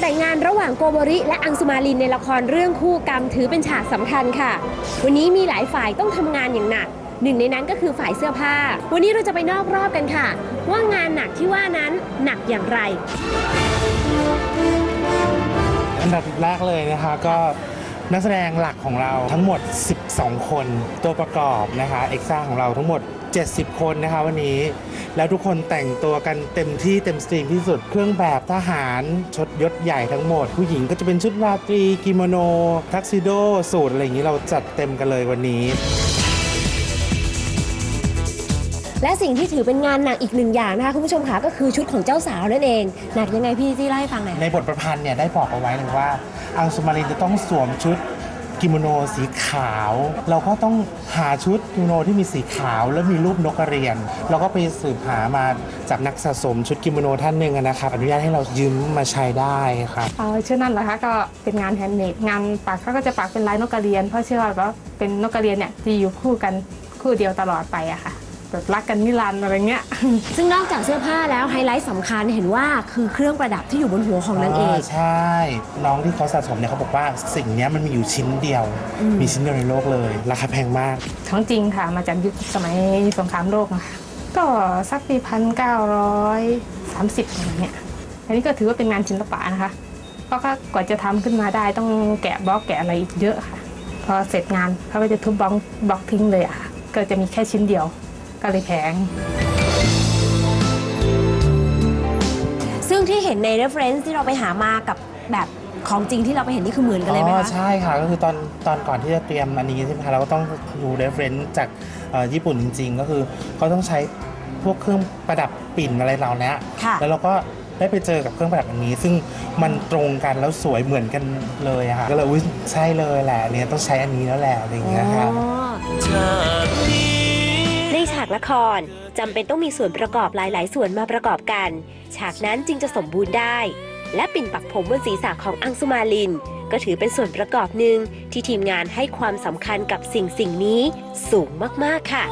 แต่งงานระหว่างโกโบริ และอังสุมาลินในละครเรื่องคู่กรรมถือเป็นฉากสำคัญค่ะ วันนี้มีหลายฝ่ายต้องทำงานอย่างหนัก หนึ่งในนั้นก็คือฝ่ายเสื้อผ้า วันนี้เราจะไปนอกรอบกันค่ะ ว่างานหนักที่ว่านั้นหนักอย่างไร อันดับแรกเลยนะคะก็นักแสดงหลักของเราทั้งหมด 12 คนตัวประกอบนะคะเอ็กซ่าของเราทั้งหมด 70 คนนะคะวันนี้ แล้วทุกคนแต่งตัวกันเต็มที่เต็มสตรีมที่สุด เครื่องแบบทหารชดยศใหญ่ทั้งหมด ผู้หญิงก็จะเป็นชุดราตรีกิโมโน ทักซิโด สูทอะไรอย่างนี้เราจัดเต็มกันเลยวันนี้และสิ่งที่ถือเป็นงานหนักอีกหนึ่งอย่างนะคะคุณผู้ชมคะก็คือชุดของเจ้าสาวนั่นเองหนักยังไงพี่จี้เล่าให้ฟังหน่อยในบทประพันธ์เนี่ยได้บอกเอาไว้เลยว่าอังสุมารินจะต้องสวมชุด กิโมโนสีขาว เราก็ต้องหาชุดกิโมโนที่มีสีขาว แล้วมีรูปนกกระเรียน เราก็ไปสืบหามาจากนักสะสมชุดกิโมโนท่านหนึ่งอะนะครับอนุญาตให้เรายืมมาใช้ได้ครับเออชื่อนั่นเหรอคะก็เป็นงานแฮนด์เมดงานปักเขาก็จะปักเป็นลายนกกระเรียน เพราะเชื่อว่าเป็นนกกระเรียนเนี่ยจะอยู่คู่กันคู่เดียวตลอดไปอะค่ะ แบบรักกันนิรันดร์อะไรเงี้ย ซึ่งนอกจากเสื้อผ้าแล้วไฮไลท์สำคัญเห็นว่าคือเครื่องประดับที่อยู่บนหัวของนางเอก ใช่ น้องที่เขาสะสมเนี่ยเขาบอกว่าสิ่งเนี้ยมันมีอยู่ชิ้นเดียว มีชิ้นเดียวในโลกเลย ราคาแพงมาก ของจริงค่ะ มาจากยุคสมัยสงครามโลกนะคะก็สักปีพันเก้าร้อยสามสิบอะไรเงี้ย อันนี้ก็ถือว่าเป็นงานศิลปะนะคะ เพราะก็กว่าจะทำขึ้นมาได้ต้องแกะบล็อกแกะอะไรอีกเยอะค่ะ พอเสร็จงานเขาก็จะทุบบล็อกบล็อกทิ้งเลยอะค่ะ ก็จะมีแค่ชิ้นเดียว ก็เลยแพงซึ่งที่เห็นใน reference ที่เราไปหามากับแบบของจริงที่เราไปเห็นนี่คือเหมือนกันเลยไหมอ๋อคะ ใช่ค่ะก็คือตอนตอนก่อนที่จะเตรียมอันนี้ใช่ไหมคะเราก็ต้องดู reference จากเอ่อญี่ปุ่นจริง ๆ ก็คือเขาต้องใช้พวกเครื่องประดับปิ่นอะไรเราเนี้ยค่ะ แล้วเราก็ได้ไปเจอกับเครื่องประดับอันนี้ ซึ่งมันตรงกันแล้วสวยเหมือนกันเลยอะค่ะก็เลยอุ้ยใช่เลยแหละเนี่ยต้องใช้อันนี้แล้วแหละอะไรอย่างเงี้ยค่ะในฉาก ละครจำเป็นต้องมีส่วนประกอบหลาย ๆ ส่วนมาประกอบกัน ฉากนั้นจึงจะสมบูรณ์ได้ และปิ่นปักผมบนศีรษะของอังสุมาลิน ก็ถือเป็นส่วนประกอบหนึ่งที่ทีมงานให้ความสำคัญกับสิ่งสิ่งนี้สูงมาก ๆ ค่ะ